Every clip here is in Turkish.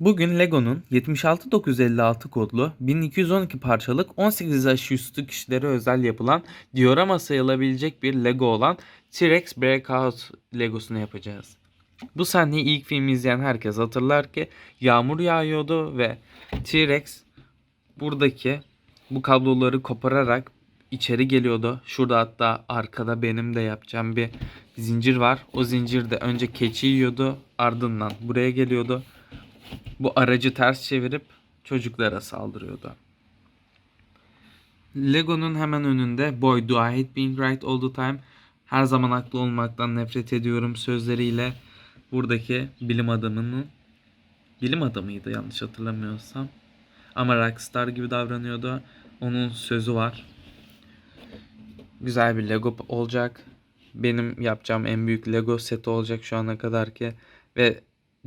Bugün Lego'nun 76956 kodlu 1212 parçalık 18 yaş üstü kişilere özel yapılan diorama sayılabilecek bir Lego olan T-Rex Breakout Legosunu yapacağız. Bu sahneyi ilk filmi izleyen herkes hatırlar ki yağmur yağıyordu ve T-Rex buradaki bu kabloları kopararak içeri geliyordu. Şurada hatta arkada benim de yapacağım bir zincir var. O zincir de önce keçi yiyordu ardından buraya geliyordu bu aracı ters çevirip çocuklara saldırıyordu. Lego'nun hemen önünde Boy do I hate being right all the time her zaman haklı olmaktan nefret ediyorum sözleriyle buradaki bilim adamının bilim adamıydı yanlış hatırlamıyorsam ama rockstar gibi davranıyordu. Onun sözü var. Güzel bir Lego olacak. Benim yapacağım en büyük Lego seti olacak şu ana kadar ki ve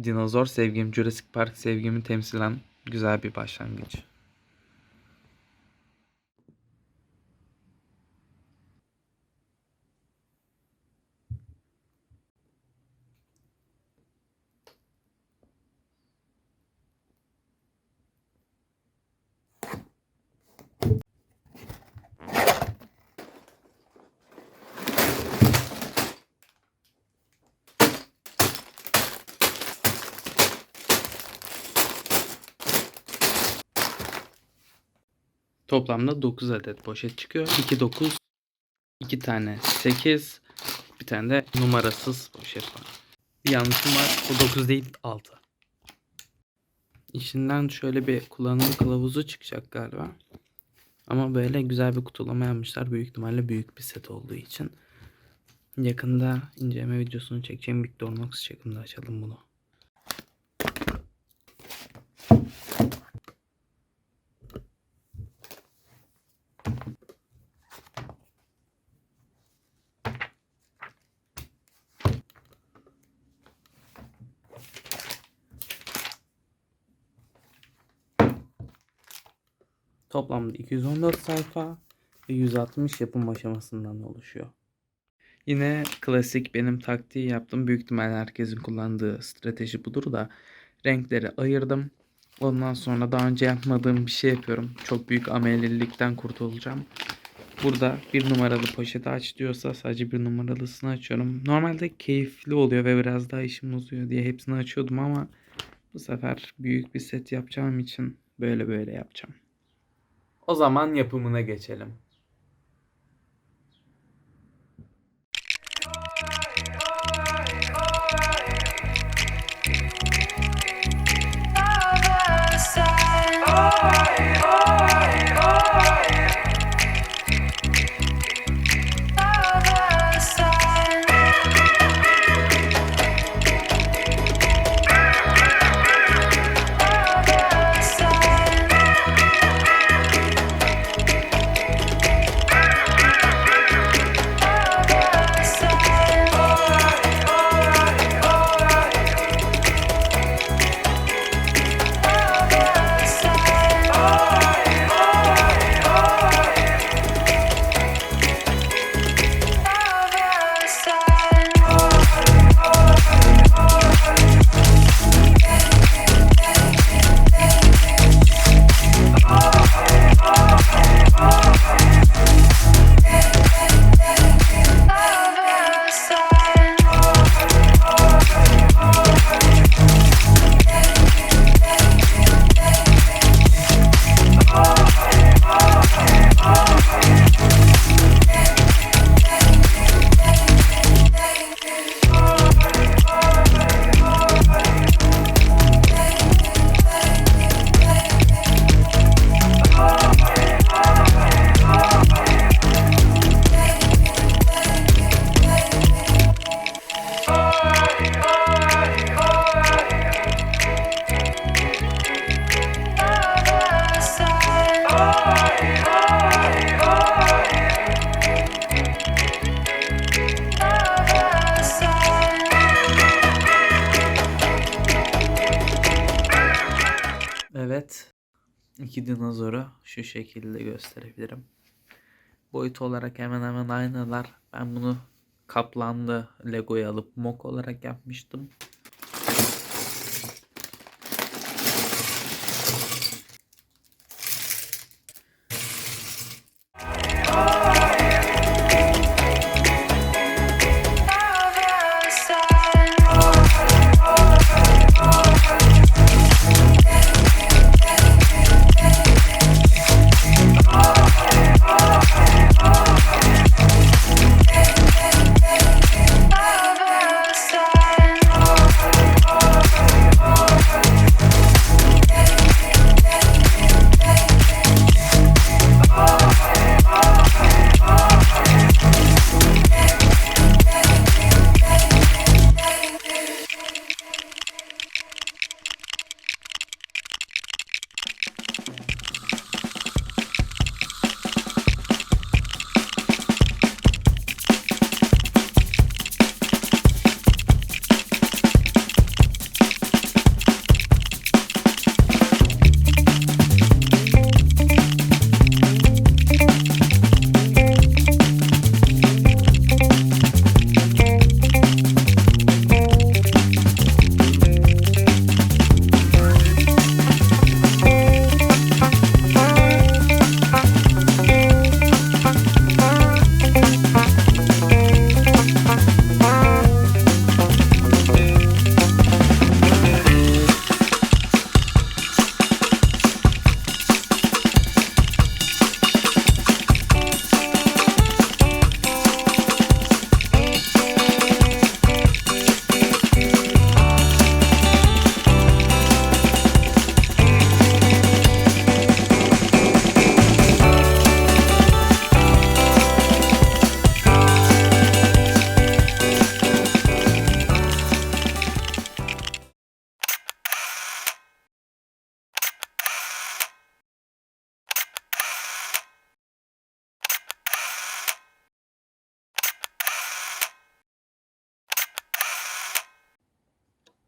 dinozor sevgim, Jurassic Park sevgimi temsilen güzel bir başlangıç. Toplamda 9 adet poşet çıkıyor. 2 9 2 tane 8 bir tane de numarasız poşet var. Bir yanlışım var. O 9 değil 6. İçinden şöyle bir kullanım kılavuzu çıkacak galiba. Ama böyle güzel bir kutulama yapmışlar. Büyük ihtimalle büyük bir set olduğu için. Yakında inceleme videosunu çekeceğim. Victorinox çekimde açalım bunu. Toplamda 214 sayfa ve 160 yapım aşamasından oluşuyor. Yine klasik benim taktiği yaptım. Büyük ihtimalle herkesin kullandığı strateji budur da renkleri ayırdım. Ondan sonra daha önce yapmadığım bir şey yapıyorum. Çok büyük amelilikten kurtulacağım. Burada bir numaralı poşeti aç diyorsa sadece bir numaralısını açıyorum. Normalde keyifli oluyor ve biraz daha işim uzuyor diye hepsini açıyordum ama bu sefer büyük bir set yapacağım için böyle böyle yapacağım. O zaman yapımına geçelim. İki dinozoru şu şekilde gösterebilirim. Boyut olarak hemen hemen aynılar. Ben bunu kaplandı Lego'yu alıp mok olarak yapmıştım.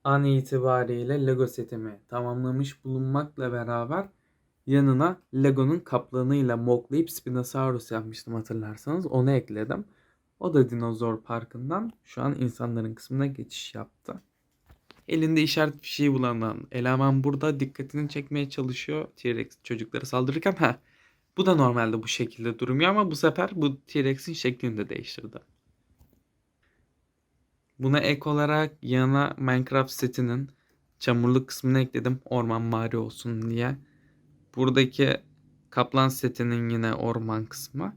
An itibariyle Lego setimi tamamlamış bulunmakla beraber yanına Lego'nun kaplanıyla moklayıp Spinosaurus yapmıştım hatırlarsanız. Onu ekledim. O da dinozor parkından şu an insanların kısmına geçiş yaptı. Elinde işaret fişeği bulunan eleman burada dikkatini çekmeye çalışıyor. T-Rex çocuklara saldırırken ha bu da normalde bu şekilde durmuyor ama bu sefer bu T-Rex'in şeklini de değiştirdi. Buna ek olarak yana Minecraft setinin çamurlu kısmını ekledim. Orman mağara olsun diye. Buradaki kaplan setinin yine orman kısmı.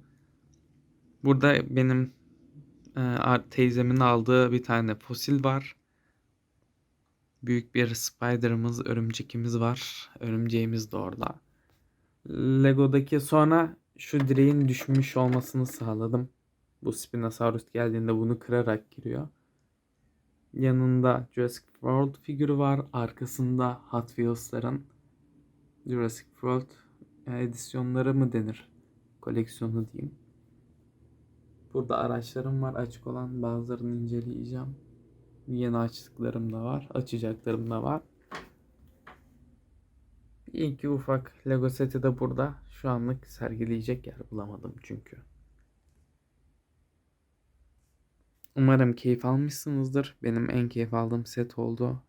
Burada benim e, teyzemin aldığı bir tane fosil var. Büyük bir spider'ımız, örümcekimiz var. Örümceğimiz de orada. Lego'daki sonra şu direğin düşmüş olmasını sağladım. Bu Spinosaurus geldiğinde bunu kırarak giriyor. Yanında Jurassic World figürü var. Arkasında Hot Wheels'ların Jurassic World edisyonları mı denir? Koleksiyonu diyeyim. Burada araçlarım var açık olan. Bazılarını inceleyeceğim. Yeni açtıklarım da var. Açacaklarım da var. Bir iki ufak Lego seti de burada. Şu anlık sergileyecek yer bulamadım çünkü. Umarım keyif almışsınızdır. Benim en keyif aldığım set oldu.